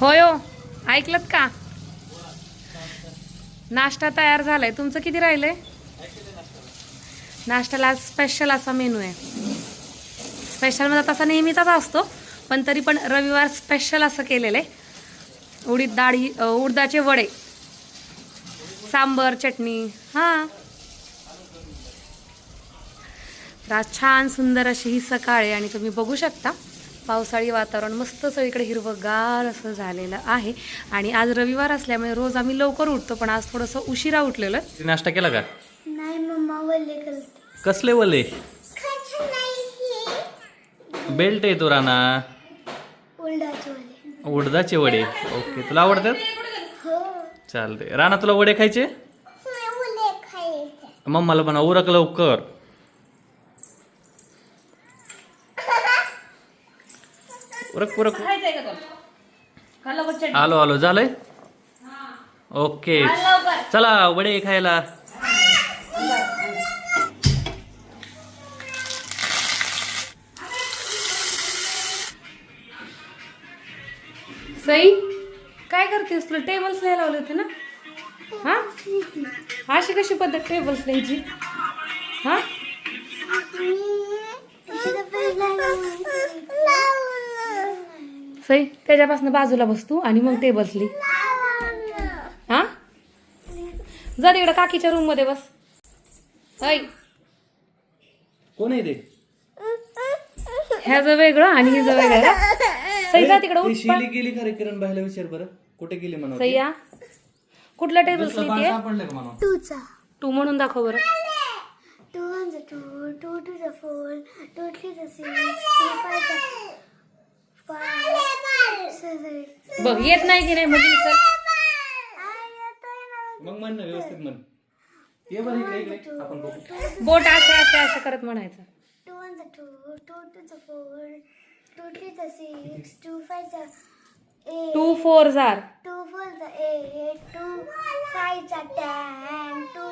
होय हो. ऐकलत का? नाश्ता तयार झालाय. तुमचं किती राहिलंय? नाश्त्याला आज स्पेशल असा मेनू आहे. स्पेशल म्हणजे तसा नेहमीचाच असतो पण तरी पण रविवार स्पेशल असं केलेलं आहे उडीद डाळी उडदाचे वडे सांबर चटणी हां. तर आज छान सुंदर अशी ही सकाळ आहे आणि तुम्ही बघू शकता. पावसाळी वातावरण मस्त सगळीकडे हिरवंगार असं झालेलं आहे. आणि आज रविवार असल्यामुळे रोज आम्ही लवकर उठतो पण आज थोडंसं उशिरा उठलेलो. आहे. नाश्ता केला का? नाही मम्मा वल्ले करते. कसले वले बेल्ट आहे तो राणा. उडदाचे वडे. ओके तुला आवडतात? हो. चालते राणा तुला वडे खायचे. मम्माला म्हणा उरक लवकर. उरक उरक आलो आलो. झालंय? ओके. चला वडे खायला. सई काय करतेस तुला? टेबल्स लिहायला लावले होते ना? हा? अशी कशी पद्धत टेबल्स लिहायची हा? सई त्याच्यापासून बाजूला बसतू आणि मग टेबल्स लिही हा? जा तिकडे काकीच्या रूममध्ये बस. सई. कोण आहे ते? ह्याचं वेगळं आणि हिचं वेगळं सई जा तिकडे ती उठ शिली गेली खरे किरण बाईला विचार बरं. कुठे गेली म्हणा सई या कुठला टेबल्स लिहिते सापडलं का म्हणा? टूचा तू म्हणून दाखव बरं. टू टू टू टू चा फोर टू थ्री चा सिक्स टू फाय बघ येत नाही की नाही म्हणजे मग म्हण ना व्यवस्थित म्हण. ये बरं इकडे इकडे. आपण बघू. बोट असे असे असे करत म्हणायचं. टू वन चा two two four two three six two five eight two four जार. टू फोर चा एट टू फाय चा टेन टू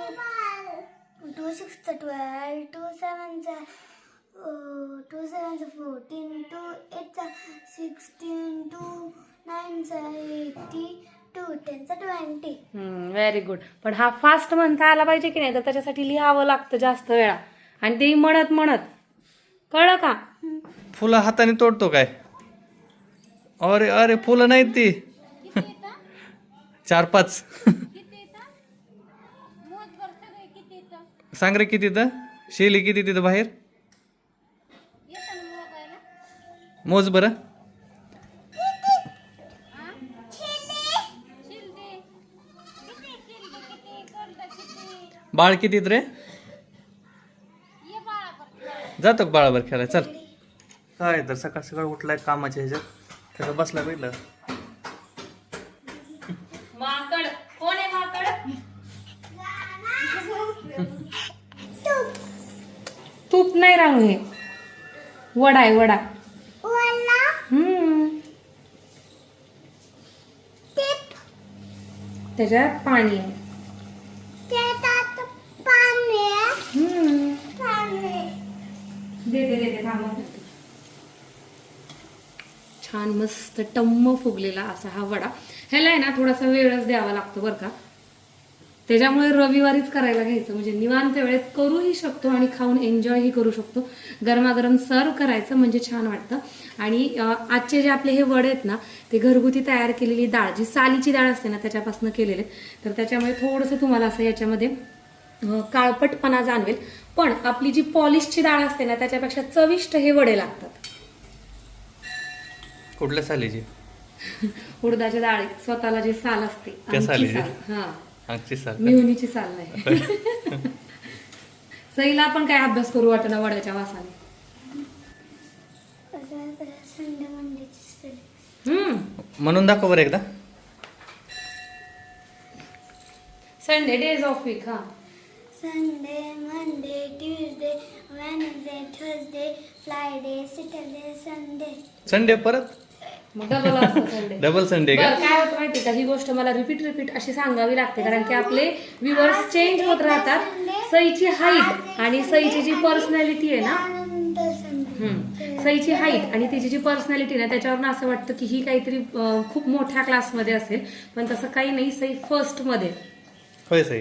टू सिक्स चा ट्वेल्व टू सेवन चा two fourteen two sixteen two nine eighty two ten चा twenty very good पण हा fast म्हणता आला पाहिजे की नाही तर त्याच्यासाठी लिहावं लागतं जास्त वेळा. आणि ते म्हणत म्हणत. कळलं का? फुलं हाताने तोडतो काय? अरे अरे फुलं नाहीत ती. चार पाच. सांग रे किती तर शेली किती तिथं बाहेर? मोज बरं. बाळ किती रे? जातो का बाळावर खेळायला? चल. काय तर सकाळ सकाळ उठलाय कामाच्या ह्याच्यात. त्याचं बसला पहिलं माकड. कोण आहे माकड? तूप नाही राहू हे वडा आहे वडा हम्म त्याच्यात पाणी आहे. हम्म देते देते थांबा. छान मस्त टम्म फुगलेला असा हा वडा. ह्याला आहे ना थोडासा वेळच द्यावा लागतो बरं का. त्याच्यामुळे रविवारीच करायला घ्यायचं. म्हणजे निवांत वेळेत करूही शकतो आणि खाऊन एन्जॉयही करू शकतो. गरमागरम सर्व करायचं म्हणजे छान वाटतं. आणि आजचे जे आपले हे वडे आहेत ना ते घरगुती तयार केलेली डाळ जी सालीची डाळ असते ना त्याच्यापासून केलेले. तर त्याच्यामुळे थोडंसं तुम्हाला असं याच्यामध्ये काळपटपणा जाणवेल. पण आपली जी पॉलिशची डाळ असते ना त्याच्यापेक्षा चविष्ट हे वडे लागतात. कुठल्या सालीची? उडदाच्या डाळी स्वतःला जे साल असते त्या आमची? साल. आगची साल मिहुनीची साल नाही. सईला पण काय अभ्यास करू वाटेना वड्याच्या वासाने? म्हणून दाखव बरं एकदा. संडे डेज ऑफ वीक हा. Sunday Monday Tuesday Wednesday Thursday Friday Saturday Sunday Sunday परत? मग डबल असतं संडे डबल संडे का? बरं, काय होतं माहिती का? ही गोष्ट मला रिपीट रिपीट अशी सांगावी लागते. कारण की आपले व्ह्युअर्स चेंज होत राहतात. सईची हाईट आणि सईची जी पर्सनॅलिटी आहे ना हम्म. सईची हाईट आणि तिची जी पर्सनॅलिटी ना त्याच्यावरून असं वाटतं की ही काहीतरी अं, खूप मोठ्या क्लासमध्ये असेल. पण तसं काही नाही सई फर्स्टमध्ये होय सई.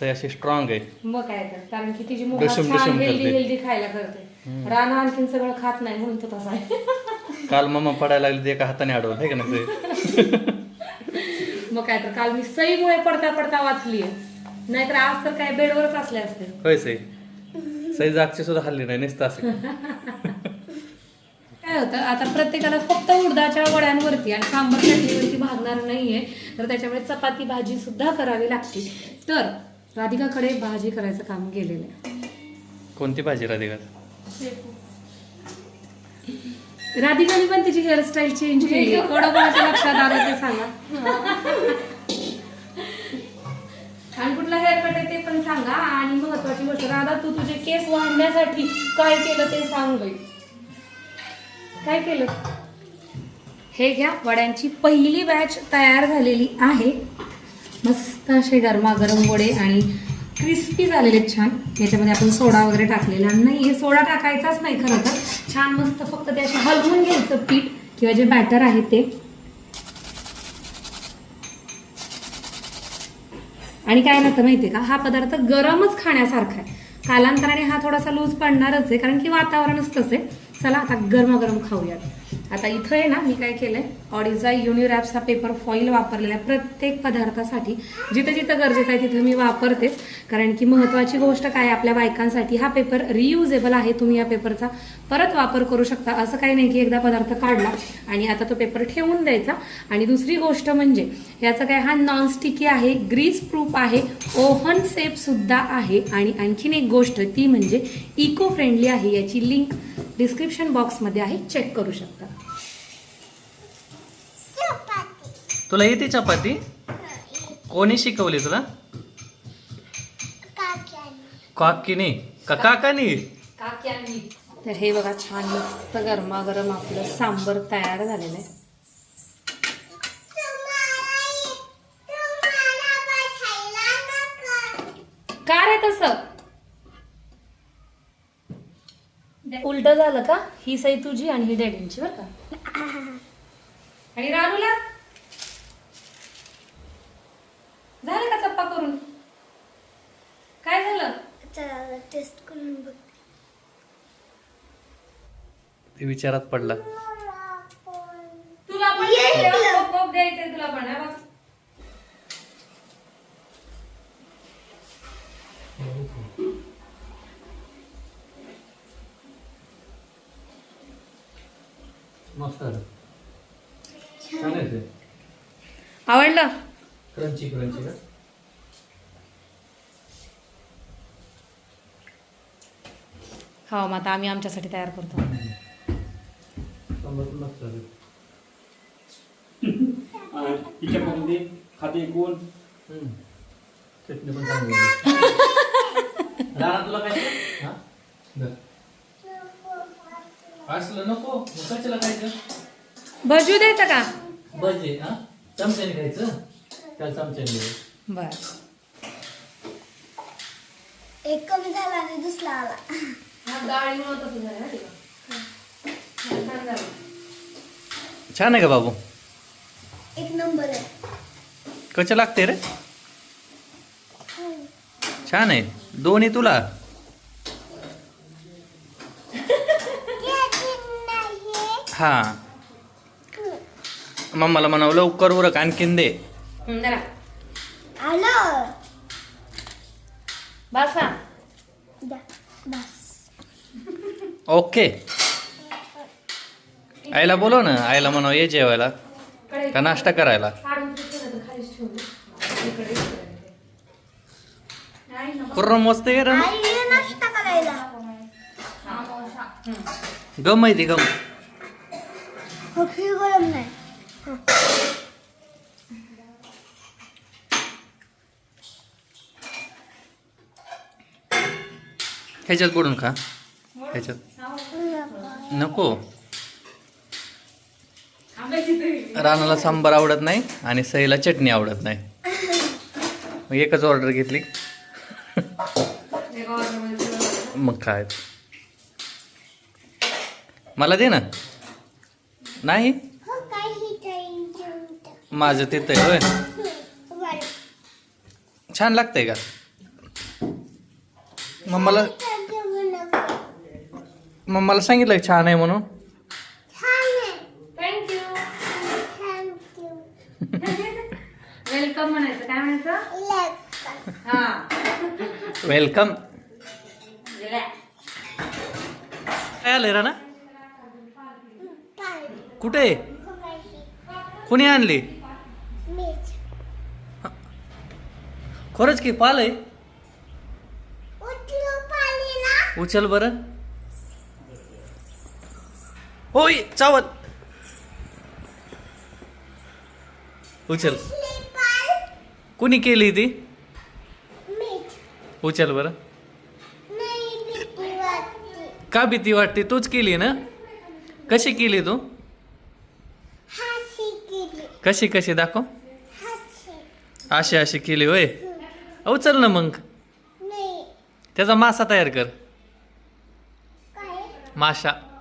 सई अशी स्ट्रॉंग आहे. मग काय तर कारण की तिची मुलं डुशुम छान डुशुम हेल्दी करते. हेल्दी खायला करते. राणा आणखीन सगळं खात नाही म्हणून तो तसा आहे. काल मम्मा पडायला लागली ते एका हाताने अडवलं आहे का नाही सई? मग काय तर काल मी सईमुळे पडता पडता वाचलीये. नाहीतर आज तर काय बेडवरच असले असते. होय सई. सई जागची सुद्धा हल्ली नाही नुसतं असं. काय होतं आता प्रत्येकाला फक्त उडदाच्या वड्यांवरती आणि सांबर चटणीवरती भागणार नाहीये. तर त्याच्यामुळे चपाती भाजी सुद्धा करावी लागते. तर राधिकाकडे भाजी करायचं काम गेलेलं आहे. कोणती भाजी राधिका? राधिकाने पण तिची हेअरस्टाईल चेंज केली. कोणा कोणाच्या लक्षात आलं ते सांगा. आणि कुठला हेअर कट आहे ते पण सांगा. आणि महत्वाची गोष्ट राधा तू तुझे केस वाढण्यासाठी काय केलं ते सांग बाई. काय केलं? हे घ्या वड्यांची पहिली बॅच तयार झालेली आहे. मस्त असे गरमागरम वडे आणि क्रिस्पी झालेले आहेत छान. याच्यामध्ये आपण सोडा वगैरे टाकलेला. नाही हे सोडा टाकायचाच नाही खरं तर. छान मस्त फक्त ते असे हलवून घ्यायचं पीठ किंवा जे बॅटर आहे ते. आणि काय राहतं माहितीये का? हा पदार्थ गरमच खाण्यासारखा आहे. कालांतराने हा थोडासा लूज पडणारच आहे कारण की वातावरणच तसे चला आता गरमागरम खाऊयात. आता इथं आहे ना मी काय केलंय? ऑडिझा युनिरॅप्स हा पेपर फॉईल वापरलेला आहे प्रत्येक पदार्थासाठी. जिथं जिथं गरजेचं आहे तिथं मी वापरतेच. कारण की महत्वाची गोष्ट काय आपल्या बायकांसाठी हा पेपर रियुजेबल आहे तुम्ही या पेपरचा परत वापर करू शकता. असं काही नाही की एकदा पदार्थ काढला आणि आता तो पेपर ठेवून द्यायचा. आणि दुसरी गोष्ट म्हणजे याचा काय हा नॉनस्टिकी आहे ग्रीस प्रूफ आहे ओव्हन सेफ सुद्धा आहे. आणि आणखीन एक गोष्ट ती म्हणजे इको फ्रेंडली आहे. याची लिंक डिस्क्रिप्शन बॉक्समध्ये आहे. चेक करू शकता चपाती तुला येते चपाती? कोणी शिकवली तुला? काकीने. का काकानी? तर हे बघा छान मस्त गरमागरम आपलं सांबर तयार झालेलं आहे. का रे तसं? उलट झालं का? ही सई तुझी आणि ही डॅडींची बरं का? आणि रानूला? झालं का चप्पा करून? काय झालं? चला टेस्ट करून बघ ते विचारात पडला. तुला पण द्यायचंय, द्यायचंय तुला पण हा बघ. मस्त छान. आहे ते. आवडलं? क्रंची क्रंची का हो मग आता आम्ही आमच्यासाठी तयार करतो. खाते कोण. चटणी पण चांगली आहे. राणा तुला काय हा? धर. असलं नको. मग कशाला खायचं? भजू द्यायचं का? भजे हा? चमच्याने खायचं? त्याला चमच्याने दे. बर. एक कमी झाला आणि दुसरा आला. छान आहे का बाबू? एक नंबर आहे. कसं लागते रे? छान आहे. दोन्ही तुला. हा. मम्माला म्हणावं लवकर उरक आणखीन दे. जरा आलं बसा दा- बस ओके आईला बोलव ना आईला म्हणावं ये जेवायला का नाश्ता करायला. कुर्र मस्त आहे रे आई ये नाश्ता करायला गम माहिती गम हो खीर गरम नाही ह्याच्यात बुडून खा. ह्याच्यात. नको. रानाला सांबार आवडत नाही आणि सईला चटणी आवडत नाही. मग एकच ऑर्डर घेतली. मग काय मला दे ना. नाही? माझं ते तर होय. छान लागतंय का? मग मला मग मला सांगितलं का छान आहे म्हणून. थँक्यू थँक्यू वेलकम म्हणायचं. काय म्हणायचं? हा. वेलकम काय आलंय ना कुठे? आहे? कुणी आणली? खरंच की पाल आहे उचल बरं. होय चावत उचल. कुणी केली ती? उचल बरं. का भीती वाटते? तूच केली ना? कशी केली तू? कशी कशी? दाखव. अशी अशी केली होय. उचल ना मग. त्याचा मासा तयार कर. माशा.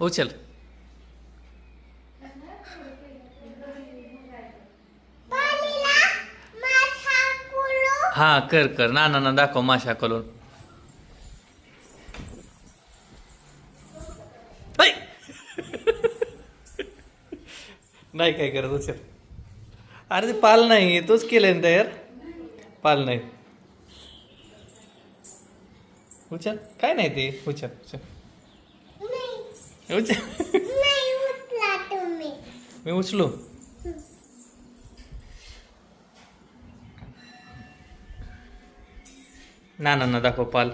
उचल कुलू हा कर कर. ना ना ना दाखव माशा करून. ऐ! नाही काय करत उचल अरे ते पाल नाही तोच केलंय ना तयार. पाल नाही. उचल. काय नाही ते? उचल उचल नाही उचल नाही उचला तुम्ही मी उचलू ना ना ना दाखव पाल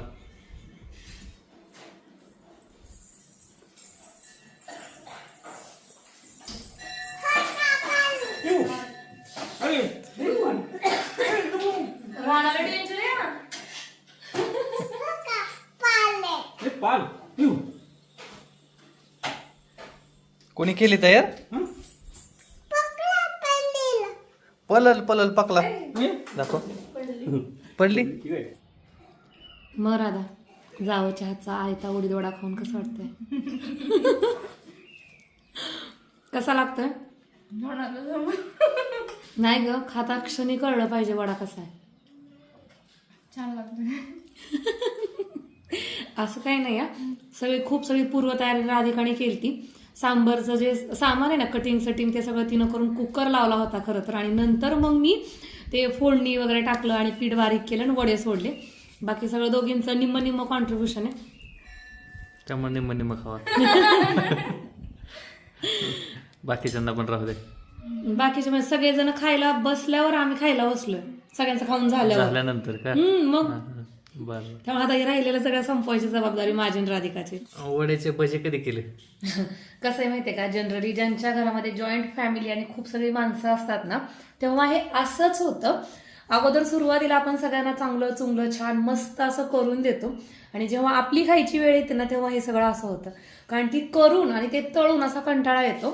अरे राणाला टेन्शन आहे ना बघा, पाले हे पाल येऊ कोणी केली तयार? हं? पालीला पलल पलल पकला? दाखव. पडली? मग राधा जावं चहाचा आयता उडीद वडा खाऊन कसं वाटतंय? कसा लागतोय? नाही ग खाता क्षणी कळलं पाहिजे वडा कसा आहे. छान लागतं असं काही नाही हा. सगळी खूप सगळी पूर्वतयारी राधिकाने केली ती सांबरचं जे सामान आहे ना कटिंग सटिंग ते सगळं तिनं करून कुकर लावला होता खरं तर. आणि नंतर मग मी ते फोडणी वगैरे टाकलं आणि पीठ बारीक केलं आणि वडे सोडले. बाकी सगळं दोघींचं निम्म निम्म कॉन्ट्रीब्युशन आहे. त्यामुळे निम्म निम्म खावा. बाकीच्यांना पण राहू दे. बाकीचे म्हणजे सगळेजण खायला बसल्यावर आम्ही खायला बसलोय. सगळ्यांचं खाऊन झाल्यावर. झाल्यानंतर का? हम्म, मग बर. त्यामुळे आता हे राहिलेलं सगळं संपवायची जबाबदारी माझी आणि राधिकाची. वड्याचे भजे कधी केले? कसं आहे माहितीये का? जनरली ज्यांच्या घरामध्ये जॉईंट फॅमिली आणि खूप सगळी माणसं असतात ना तेव्हा हे असंच होतं. अगोदर सुरुवातीला आपण सगळ्यांना चांगलं चुंगलं छान मस्त असं करून देतो. आणि जेव्हा आपली खायची वेळ येते ना तेव्हा हे सगळं असं होतं. कारण ती करून आणि ते तळून असा कंटाळा येतो.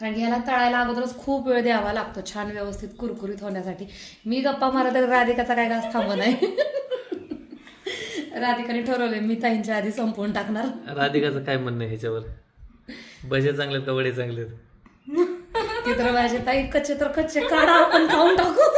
कारण की ह्याला तळायला अगोदरच खूप वेळ द्यावा लागतो छान व्यवस्थित कुरकुरीत होण्यासाठी. मी गप्पा मारत तर राधिकाचा काय घास थांबत नाही. राधिकाने ठरवलंय मी ताईंच्या आधी संपवून टाकणार. राधिकाचं काय म्हणणं आहे ह्याच्यावर? भजे चांगले आहेत का वडे चांगले आहेत? ते तर माझे ताई कच्चे तर कच्चे काढा आपण खाऊन टाकू.